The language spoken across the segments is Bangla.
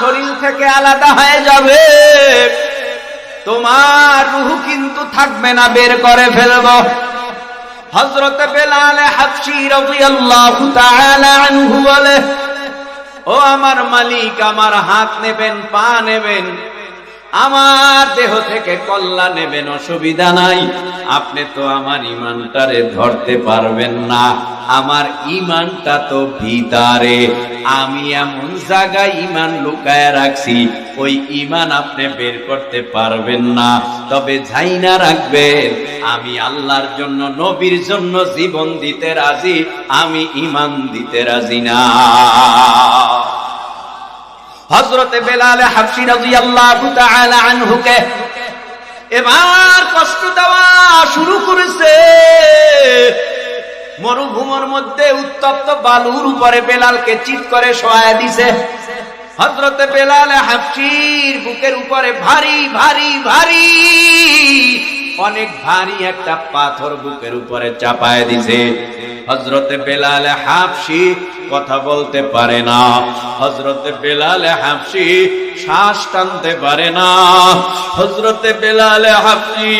শরীর থেকে আলাদা হয়ে যাবে। তোমার রুহু কিন্তু থাকবে না, বের করে ফেলব। হজরত বেলাল হাফসি রবি আল্লাহ ও আমার মালিক, আমার হাত নেবেন, পা নেবেন আমার দেহ থেকে কল্লা নেবেন অসুবিধা নাই। আপনি তো আমার ইমানটারে ধরতে পারবেন না। আমার ইমানটা তো ভিতারে। আমি এমন জায়গায় ইমান লুকায় রাখছি, ওই ইমান আপনি বের করতে পারবেন না। তবে যাই না রাখবেন, আমি আল্লাহর জন্য, নবীর জন্য জীবন দিতে রাজি, আমি ইমান দিতে রাজি না। হজরতে বেলালে হাফসি রাদিয়াল্লাহু তাআলা আনহুকে এবার কষ্ট দেওয়া শুরু করেছে। মরুভূমর মধ্যে উত্তপ্ত বালুর উপরে বেলালকে চিৎ করে সহায় দিছে। হজরতে বেলালে হাফসির বুকের উপরে ভারী ভারী ভারী অনেক ভারী একটা পাথর বুকের উপরে চাপায় দিছে। হজরতে বেলালে হাফসি কথা বলতে পারে না। হজরতে বেলালে হাফসি শ্বাস টানতে পারে না। হজরতে বেলালে হাফসি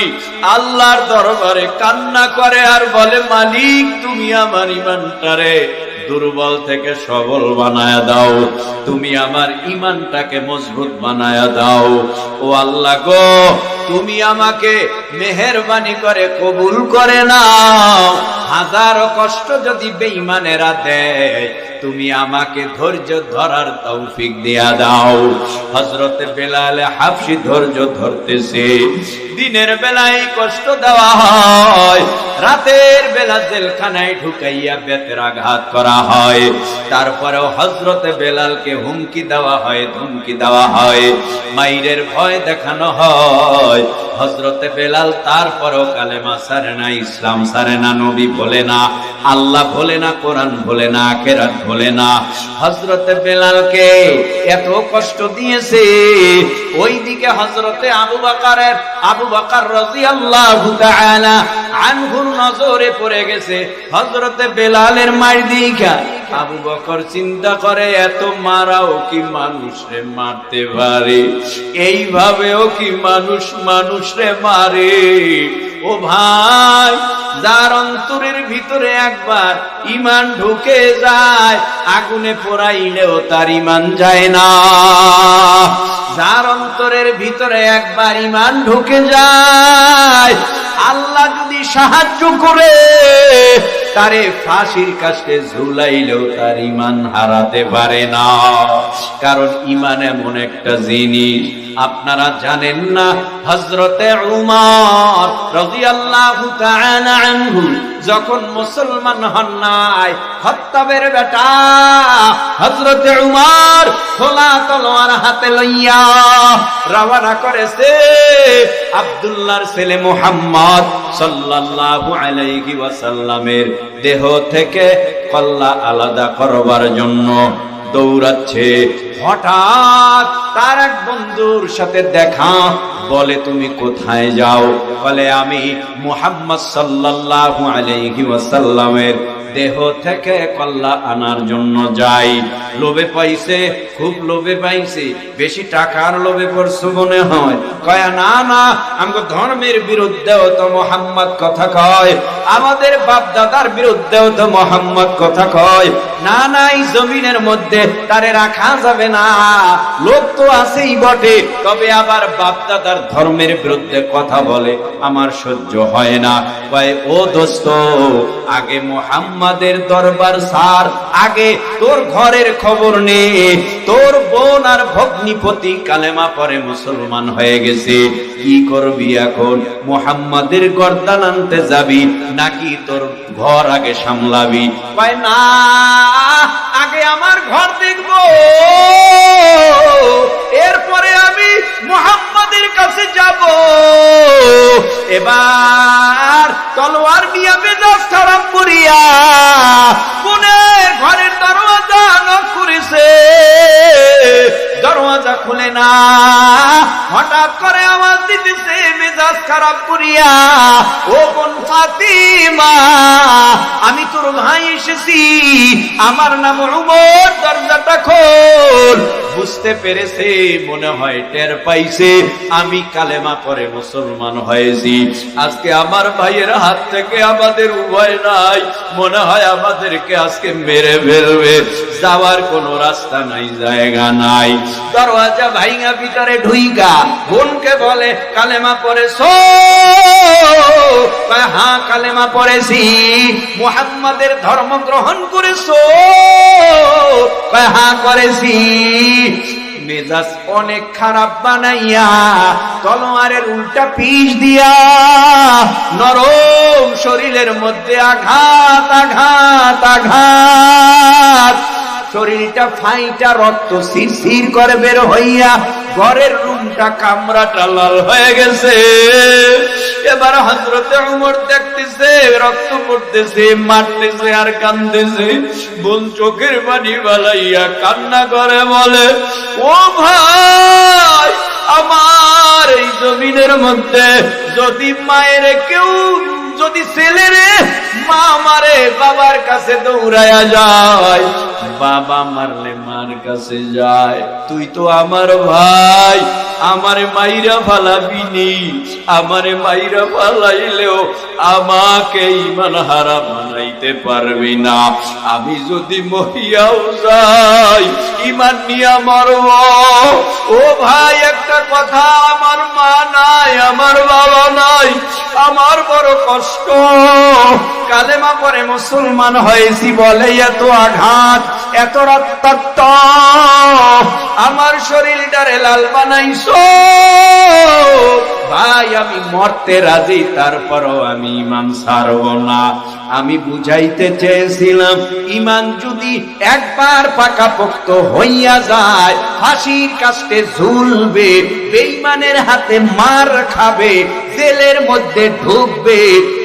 আল্লাহর দরবারে কান্না করে আর বলে, মালিক, তুমি আমার ইমানটারে দুর্বল থেকে সবল বানায়া দাও। তুমি আমার ইমানটাকে মজবুত বানায়া দাও। ও আল্লাহ গো, তুমি আমাকে মেহরবানি করে কবুল করে নাও। হাজারো কষ্ট যদি বেঈমানেরা দেয়, তুমি আমাকে ধৈর্য ধরার তৌফিক দিয়া দাও। হজরতে বেলালে হাফসি ধৈর্য ধরতেছে। দিনের বেলায় কষ্ট দেওয়া হয়। রাতের বেলা জেলখানায় ঢুকাইয়া বেতের আঘাত করা হয়। তারপরেও হজরতে বেলালকে হুমকি দেওয়া হয়, ধুমকি দেওয়া হয়। মাইরের ভয় দেখানো হয়। হজরতে বেলাল তারপরেও কালেমা সারে না, ইসলাম সারে না, নবী বলে না, আল্লাহ বলে না, কোরআন বলে না, আখেরাত বলে না। হজরতে বেলালকে এত কষ্ট দিয়েছে ওই দিকে হজরতে আবু বাকারের, আবু বাকার রাজি আল্লাহ আনহুর নজরে পড়ে গেছে। হজরতে বেলালের মার দিঘা আবু বকর চিন্তা করে, এত মারাও কি মানুষরে মারতে পারে? এইভাবেও কি মানুষ মানুষরে মারে? ও ভাই, যার অন্তরের ভিতরে একবার ইমান ঢুকে যায়, আগুনে পোড়াইলেও তার ইমান যায় না। যার অন্তরের ভিতরে একবার ইমান ঢুকে যায়, আল্লাহ যদি সাহায্য করে তারে ফাঁসির কাছে ঝুলাইলেও তার ইমান হারাতে পারে না। কারণ ইমান এমন একটা জিনিস, আপনারা জানেন না হজরতে যখন মুসলমান হন নাই হত্তাবের বেটা হজরতে উমার খোলা তলোয়ার হাতে লইয়া রওনা করেছে আব্দুল্লাহর ছেলে মুহাম্মদ সাল্লাল্লাহু আলাইহি ওয়াসাল্লামের দেহ থেকে কল্লা আলাদা করবার জন্য। দৌড়াচ্ছে। হঠাৎ তার এক বন্ধুর সাথে দেখা, বলে, তুমি কোথায় যাও? বলে, আমি মুহাম্মদ সাল্লাল্লাহু আলাইহি দেহ থেকে কল্লা আনার জন্য যাই। লোভে পাইছে, খুব লোভে পাইছে, বেশি টাকার লোভে পড়ছো মনে হয়। কয়, না না আমাকে ধর্মের বিরুদ্ধেও তো মোহাম্মদ কথা কয়, আমাদের বাপ দাদার বিরুদ্ধেও তো মোহাম্মদ কথা কয়। না না, এই জমিনের মধ্যে তারে রাখা যাবে না লোক তো আছেই বটে, তবে আবার বাপ দাদার ধর্মের বিরুদ্ধে কথা বলে আমার সহ্য হয় না। কয়, ও দোস্ত, আগে মোহাম্মদের দরবার সার আগে তোর ঘরের খবর নে। তোর বোন আর ভগ্নিপতি কালেমা পরে মুসলমান হয়ে গেছে। কি করবি এখন? মোহাম্মদের গর্দান আনতে যাবি নাকি তোর ঘর আগে সামলাবি? কয়, না, আগে আমার ঘর দেখব। এরপরে আমি মোহাম্মদের কাছে যাব। এবার তলোয়ার নিয়ে মেজাজ খারাপ করিয়া কোনের ঘরের দরওয়াজা নক করেছে দরওয়াজা খুলে না। হঠাৎ করে আওয়াজ দিতেছে, মেজাজ খারাপ করিয়া, ও বোন ফাতিমা, আমি তোর ভাই এসেছি। আমার নাম উমর দরজাটা খোল। বুঝতে পেরেছে, মনে হয় টের পাইছে। আমি কালেমা পরে মুসলমান হয়েছি। আজকে আমার ভাইয়ের হাত থেকে আমাদের উভয় নাই। মনে হয় আমাদেরকে আজকে মেরে ফেলবে। যাওয়ার কোনো রাস্তা নাই, জায়গা নাই। দরওয়াজা ভাইঙ্গা ভিতরে ঢুইগা বোনকে বলে, কালেমা পড়েছো? হ্যাঁ কালেমা পড়েছি। মুহাম্মাদের ধর্ম গ্রহণ করেছ? হ্যাঁ করেছি। মেজাজ অনেক খারাপ বানাইয়া তলোয়ারের উল্টা পিস দিয়া নরম শরীরের মধ্যে আঘাত আঘাত আঘাত। শরীরটা ফাইটা রক্ত শিরশির করে বের হইয়া ঘরের রুমটা কামরাটা লাল হয়ে গেছে। এবার হজরতে উমর দেখতেছে, রক্ত পড়তেছে, মারতেছে আর কান্দেছে বোন চোখের পানি বালাইয়া কান্না করে বলে, ও ভাই, আমার এই জমিনের মধ্যে যদি মায়ের কেউ যদি ছেলেরে মা মারে, বাবার কাছে দৌড়ায়া যায়, বাবা মারলে মার কাছে যায়। তুই তো আমার ভাই, আমারে মাইরা ফালাবিনি আমারে মাইরা ফালাইলেও আমাকে ইমান হারা বানাইতে পারবি না। আমি যদি মহিয়াও যাই, ইমান নিয়ে মরব। ও ভাই, একটা কথা, আমার মা নাই, আমার বাবা আমার বড় কষ্ট। কালেমা পরে মুসলমান হয়েছি বলে এত আঘাত, এত রক্তাক্ত। আমার শরীরটারে লাল বানাইছো। ভাই, আমি মরতে রাজি, তারপরও আমি ইমান সারব না। আমি বুঝাইতে চেয়েছিলাম, ইমান যদি একবার পাকাপোক্ত হইয়া যায় ফাঁসির কাছে ঝুলবে বেইমানের হাতে মার খাবে জেলের মধ্যে ঢুকবে,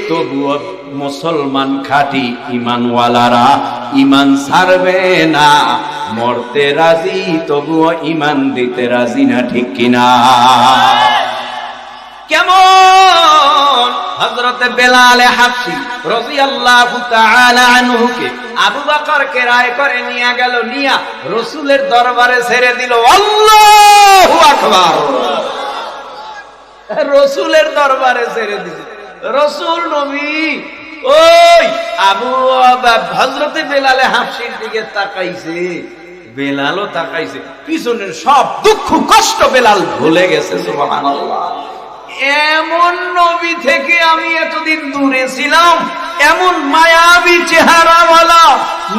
তবুও মুসলমান খাটি ইমানওয়ালারা ইমান ছাড়বে না। মরতে রাজি, তবুও ইমান দিতে রাজি না, ঠিক কিনা? কেমন? হজরতে বেলালে হাফসি রাদিয়াল্লাহু তাআলা আনহুকে আবু বকরকে রায় করে নিয়ে গেল, নিয়া রসুলের দরবারে ছেড়ে দিল। আল্লাহু আকবার! রসুলের দরবারে ছেড়ে দিল রসুল নবী, ওই আবু হজরতে বেলালে হাফসির দিকে তাকাইছে। বেলালও তাকাইছে। পিছনের সব দুঃখ, কষ্ট বেলাল ভুলে গেছে এমন নবী থেকে আমি এতদিন দূরে ছিলাম, এমন মায়াবী চেহারাওয়ালা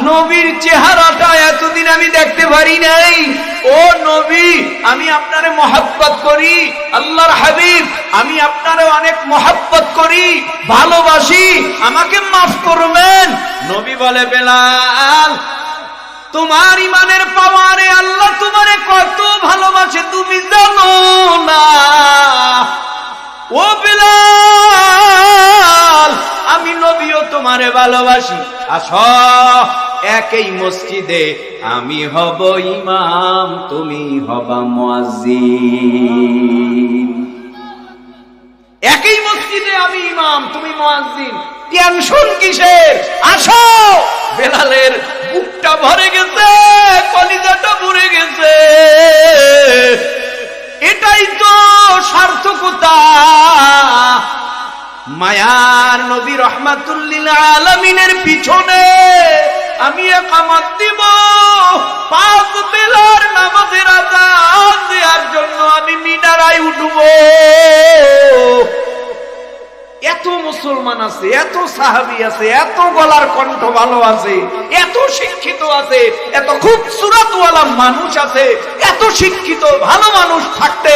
নবীর চেহারাটা এতদিন আমি দেখতে পারি নাই। ও নবী, আমি আপনারে মহাব্বত করি, আল্লাহর হাবিব, আমি আপনারে অনেক মহাব্বত করি, ভালোবাসি, আমাকে মাফ করবেন। নবী বলে, বেলাল, তোমার ইমানের পাওয়ারে আল্লাহ তোমারে কত ভালোবাসে, তুমি জানো না। ও বিলাল, আমি নবীও তোমারে ভালোবাসি। আস। একই মসজিদে আমি হব ইমাম, তুমি হবা মুয়াজ্জিন। একই মসজিদে আমি ইমাম, তুমি মুয়াজ্জিন। টেনশন কিসের? আসো! বেলালের বুকটা ভরে গেছে, কলিজাটা ভরে গেছে। এটাই তো সার্থকতা। মায়ার নবী রহমাতুল্লিল আলমিনের পিছনে আমি একামত দিব। পাঁচ বেলার নামাজের আজান দেওয়ার জন্য আমি মিনারায় উঠব। এত মুসলমান আছে, এত সাহাবি আছে, এত গলার কণ্ঠ ভালো আছে, এত শিক্ষিত আছে, এত খুব সুরাতওয়ালা মানুষ আছে, এত শিক্ষিত, ভালো মানুষ থাকতে।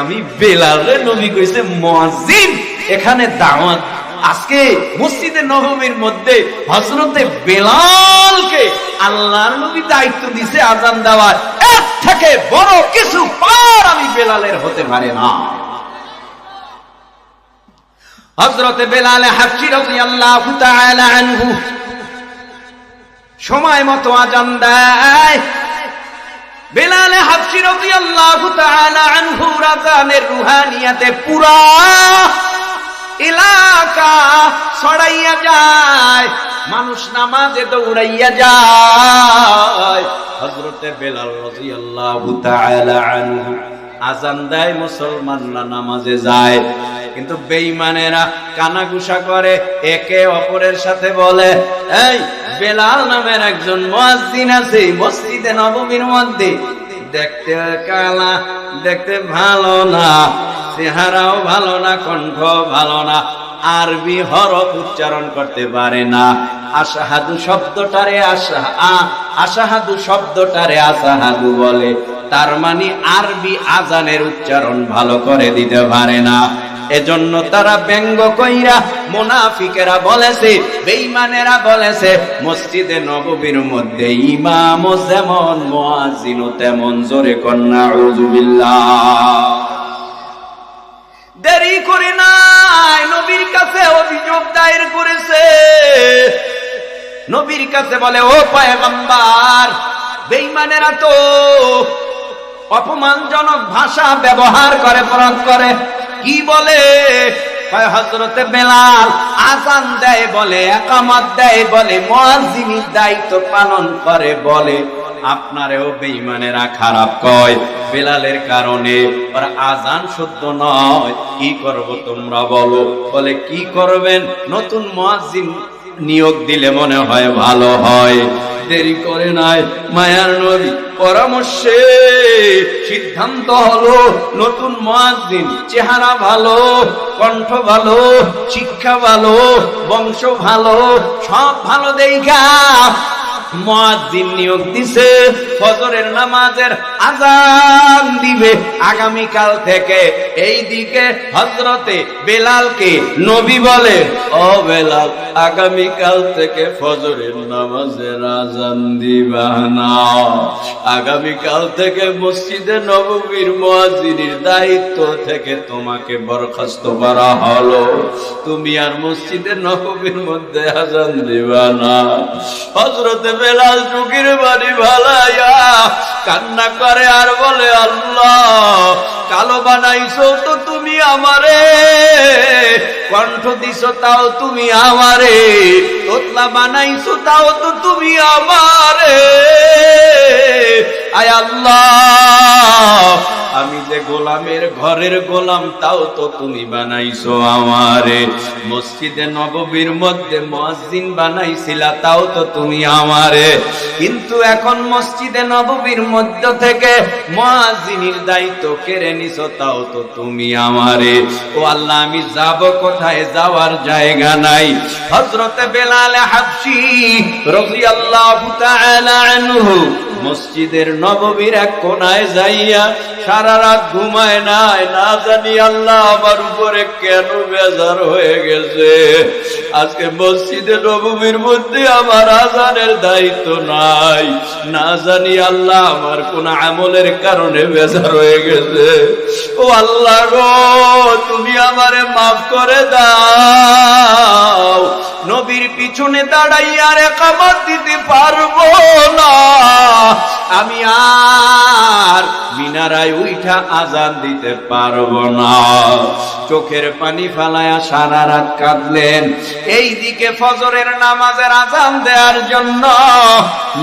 আমি বেলালে নবী কইছে মুয়াজ্জিন এখানে দাওয়াত আজকে মসজিদে নবমীর মধ্যে হজরতে বেলালকে আল্লাহর নবী দায়িত্ব দিছে আজান দেওয়ার। এর থেকে বড় কিছু পার আমি বেলালের হতে পারে না। হজরতে বেলালে হাফসি রাদিয়াল্লাহু তাআলা আনহু সময় মতো আজান দেয়। বেলালে হাফসি রাদিয়াল্লাহু তাআলা আনহু রাজানের রুহানিয়াতে পুরা এলাকা ছড়াইয়া যায়, মানুষ নামাজে দৌড়াইয়া যায়। হজরতে বেলাল তাআলা আনহু আজান দেয়, মুসলমানরা নামাজে যায়। কিন্তু বেঈমানেরা কানাগুসা করে, একে অপরের সাথে বলে, এই, বেলাল নামের একজন মসজিদ আছে, মসজিদে নববীর মধ্যে। দেখতে কালা, দেখতে ভালো না। চেহারাও ভালো না, কণ্ঠ ভালো না, আরবি হরফ উচ্চারণ করতে পারে না। আশাহাদু শব্দটারে আশা আশাহাদু শব্দটারে আশাহাদু বলে। তার মানে আরবি আজানের উচ্চারণ ভালো করে দিতে পারে না। এজন্য তারা ব্যঙ্গ কইরা মুনাফিকেরা বলেছে, বেঈমানেরা বলেছে, মসজিদে নববীর মধ্যে ইমাম যেমন, মুয়াজ্জিনও তেমন। জোরে কন্যা উজুবিল্লাহ করে নাই। নবীর কাছে অভিযোগ দায়ের করেছে। নবীর কাছে বলে, ও পায়গম্বার, বেঈমানেরা তো অপমানজনক ভাষা ব্যবহার করে, প্রয়োগ করে। কি বলে? হজরতে বেলাল আজান দেয় বলে, একামত দেয় বলে, মুয়াজ্জিনের দায়িত্ব পালন করে বলে। আপনারেও বেঈমানেরা খারাপ কয়। বেলালের কারণে ওর আজান শুদ্ধ নয়। কি করব তোমরা বলো? বলে, কি করবেন? নতুন মুয়াজ্জিন নিয়োগ দিলে মনে হয় ভালো হয়। দেরি করে নাই, মায়ার নবী, পরামর্শে সিদ্ধান্ত হলো, নতুন মুয়াজ্জিন চেহারা ভালো, কণ্ঠ ভালো, শিক্ষা ভালো, বংশ ভালো, সব ভালো দেখা। মুয়াজ্জিন নিয়োগ দিছে ফজরের নামাজের আজান দিবে। আগামী কাল থেকে এই দিকে হজরতে বেলালকে নবী বলে, ও বেলাল আগামী কাল থেকে ফজরের নামাজের আজান দিবা না। আগামী থেকে মসজিদে নববীর মুয়াজ্জিনের দায়িত্ব থেকে তোমাকে বরখাস্ত করা হলো। তুমি আর মসজিদে নববীর মধ্যে আজান দিবা না। হজরতে বেলাল চুকির বাড়ি ভালাইয়া কান্না করে আর বলে, আল্লাহ কালো বানাইছো তো তুমি আমারে। কণ্ঠ দিছ তাও তুমি আমারে। তোতলা বানাইছো তাও তো তুমি আমারে। আয় আল্লাহ আমি যে গোলামের ঘরের গোলাম, তাও তো তুমি বানাইছো আমারে। মসজিদে নববীর মধ্যে মসজিদ বানাইছিলা, তাও তো তুমি আমারে। কিন্তু এখন মসজিদে নববীর মধ্য থেকে মুয়াজ্জিনের দায়িত্ব কেড়ে নিছো, তাও তো তুমি আমারে। ও আল্লাহ, আমি যাব কোথায়? যাওয়ার জায়গা নাই। হযরতে বেলাল হাবশী রাদিয়াল্লাহু তাআলা আনহু মসজিদের নববীর এক কোনায় যাইয়া সারা রাত ঘুমায় নাই। না জানি আল্লাহ আমার উপরে কেন বেজার হয়ে গেছে। আজকে মসজিদে নববীর মধ্যে আমার আজানের দায়িত্ব নাই। না জানি আল্লাহ আমার কোন আমলের কারণে বেজার হয়ে গেছে। ও আল্লাহ গো, তুমি আমারে মাফ করে দাও। নবীর পিছনে দাঁড়াইয়া রে কামাত দিতে পারব না। আমি আর মিনারায় উইঠা আজান দিতে পারব না। চোখের পানি ফালায়া সারা রাত কাঁদলেন। এই দিকে ফজরের নামাজের আজান দেওয়ার জন্য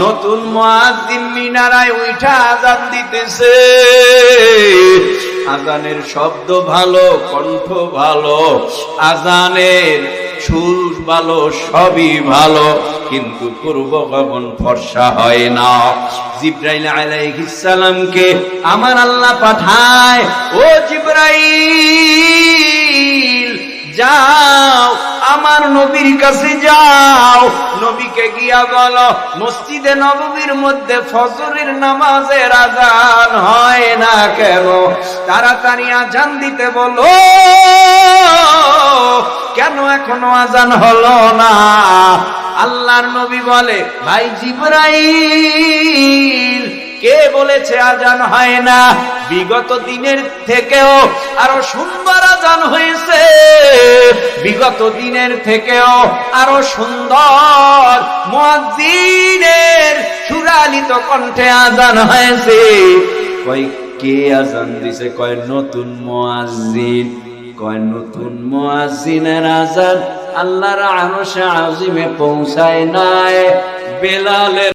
নতুন মুয়াজ্জিন মিনারায় উইঠা আজান দিতেছে। আজানের শব্দ ভালো, কণ্ঠ ভালো, আজানের সুর ভালো, সবই ভালো, কিন্তু পূর্ব গগন ফর্সা হয় না। জিব্রাইল আলাইহিস সালামকে আমার আল্লাহ পাঠায়, ও জিব্রাইল, যাও আমার নবীর কাছে যাও। নবীকে গিয়া বলো, মসজিদে নববীর মধ্যে ফজরের নামাজের আজান হয় না কেন? তাড়াতাড়ি আজান দিতে বলো। কেন এখনও আজান হলো না? আল্লাহর নবী বলে, ভাই জিব্রাইল কে বলেছে আজান হয় না? বিগত দিনের থেকেও আরও সুন্দর আজান হয়েছে। বিগত দিনের থেকেও আরও সুন্দর মুয়াজ্জিনের সুরালিত কণ্ঠে আজান হয়েছে। কই কে আজান দিছে? কয়, নতুন মুয়াজ্জিন। কয়, নতুন মুয়াজ্জিনের আজান আল্লাহর আরশে আজিমে পৌঁছায় নাই। বেলালের